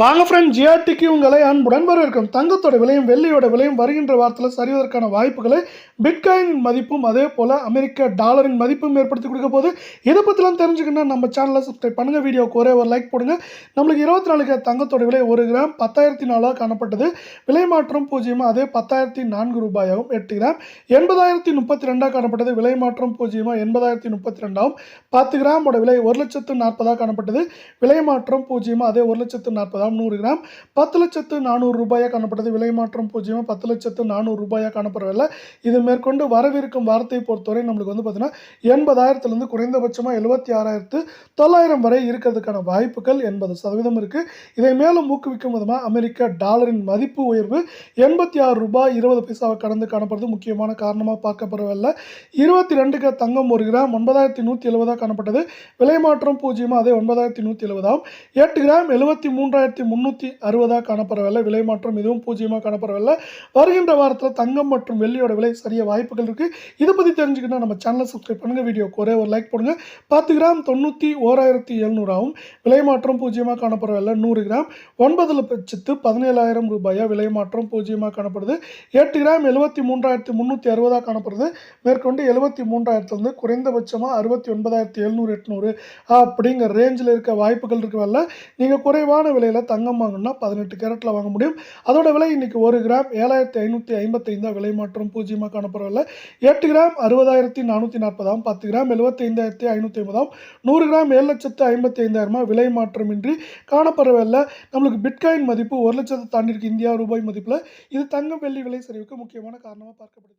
வாங்க ஃப்ரெண்ட் ஜிஆர்டிக்கு உங்களை அன்புடன் வரவேற்கும் தங்கத்தோட விலையும் வெள்ளியோட விலையும் வருகின்ற வாரத்தில் சரிவதற்கான வாய்ப்புகளை பிட்காயின் மதிப்பும் அதே போல் அமெரிக்க டாலரின் மதிப்பும் ஏற்படுத்தி கொடுக்க போது இதை பற்றிலாம் தெரிஞ்சுக்கணும்னா நம்ம சேனலை சப்ஸ்கிரைப் பண்ணுங்கள் வீடியோக்கு ஒரே ஒரு லைக் போடுங்க. நம்மளுக்கு இருபத்தி நாலுக்கு தங்கத்தோட விலை ஒரு கிராம் பத்தாயிரத்தி நாலாக காணப்பட்டது. விலை மாற்றம் பூஜ்ஜியமாக அதே பத்தாயிரத்தி நான்கு ரூபாயாகவும் எட்டு கிராம் எண்பதாயிரத்தி முப்பத்தி ரெண்டாக காணப்பட்டது. விலை மாற்றம் பூஜ்ஜியமாக எண்பதாயிரத்தி முப்பத்தி ரெண்டாகவும். பத்து கிராமோட விலை ஒரு லட்சத்து நாற்பதாக காணப்பட்டது. விலை மாற்றம் பூஜ்ஜியமாக அதே ஒரு லட்சத்து நாற்பதாக கிராம் நூறு கிராம். பத்து லட்சத்து நானூறு ரூபாயாக காணப்பட்டது விலை மாற்றம் பூஜ்ஜியமாக பத்து லட்சத்து நானூறு ரூபாயாக காணப்படவில்லை இது மேற்கொண்டு வரவிருக்கும் வாரத்தை பொறுத்தவரை நம்மளுக்கு வந்து பார்த்தீங்கன்னா எண்பதாயிரத்துலேருந்து குறைந்தபட்சமாக எழுபத்தி ஆறாயிரத்து தொள்ளாயிரம் வரை இருக்கிறதுக்கான வாய்ப்புகள் எண்பது சதவீதம் இருக்குது இதை மேலும் ஊக்குவிக்கும் விதமாக அமெரிக்க டாலரின் மதிப்பு உயர்வு எண்பத்தி ஆறு ரூபாய் இருபது பைசாவை கடந்து காணப்படுறது முக்கியமான காரணமாக பார்க்கப்படவில்லை இருபத்தி ரெண்டுக்கு தங்கம் ஒரு கிராம் ஒன்பதாயிரத்தி நூற்றி எழுபதாக காணப்பட்டது. விலை மாற்றம் பூஜ்ஜியமாக அதே ஒன்பதாயிரத்தி நூற்றி எழுபதாம் எட்டு கிராம் எழுபத்தி மூன்றாயிரத்தி முந்நூற்றி அறுபதாக காணப்படவில்லை. விலை மாற்றம் இதுவும் பூஜ்ஜியமாக காணப்படவில்லை. வருகின்ற வாரத்தில் தங்கம் மற்றும் வெள்ளியோட விலை சரிய வாய்ப்புகள் இருக்குது இதை பற்றி தெரிஞ்சுக்கிட்டால் நம்ம சேனலை சப்ஸ்கிரைப் பண்ணுங்கள் வீடியோக்கு ஒரே ஒரு லைக் போடுங்க. பத்து கிராம் தொண்ணூற்றி ஓராயிரத்தி எழுநூறாகவும் விலை மாற்றம் பூஜ்ஜியமாக காணப்படவில்லை. நூறு கிராம் ஒன்பது லட்சத்து பதினேழாயிரம் ரூபாயா விலை மாற்றம் பூஜ்ஜியமாக காணப்படுது. எட்டு கிராம் எழுபத்தி மூன்றாயிரத்தி முந்நூற்றி அறுபதாக காணப்படுது. மேற்கொண்டு எழுபத்தி மூன்றாயிரத்துலேருந்து குறைந்தபட்சமாக அறுபத்தி ஒன்பதாயிரத்தி எழுநூறு எட்நூறு அப்படிங்கிற ரேஞ்சில் இருக்க வாய்ப்புகள் இருக்கவல்ல. நீங்கள் குறைவான விலையில் தங்கம் வாங்கணும்னா பதினெட்டு கேரட்டில் வாங்க முடியும். அதோட விலை இன்னைக்கு ஒரு கிராம் ஏழாயிரத்தி ஐநூற்றி ஐம்பத்தைந்தா விலை மாற்றம் பூஜ்ஜியமாக காணப்படவில்லை. எட்டு கிராம் அறுபதாயிரத்தி நானூற்றி நாற்பதாம் பத்து கிராம் எழுபத்தைந்தாயிரத்தி ஐநூற்றி ஐம்பதாம் நூறு கிராம் ஏழு லட்சத்து ஐம்பத்தி ஐந்தாயிரமா விலை மாற்றமின்றி காணப்படவில்லை. நம்மளுக்கு பிட்காயின் மதிப்பு ஒரு லட்சத்தை தாண்டி இருக்கு இந்தியா ரூபாய் மதிப்பில். இது தங்கம் வெள்ளி விலை சரிவுக்கு முக்கியமான காரணமாக பார்க்கப்படுது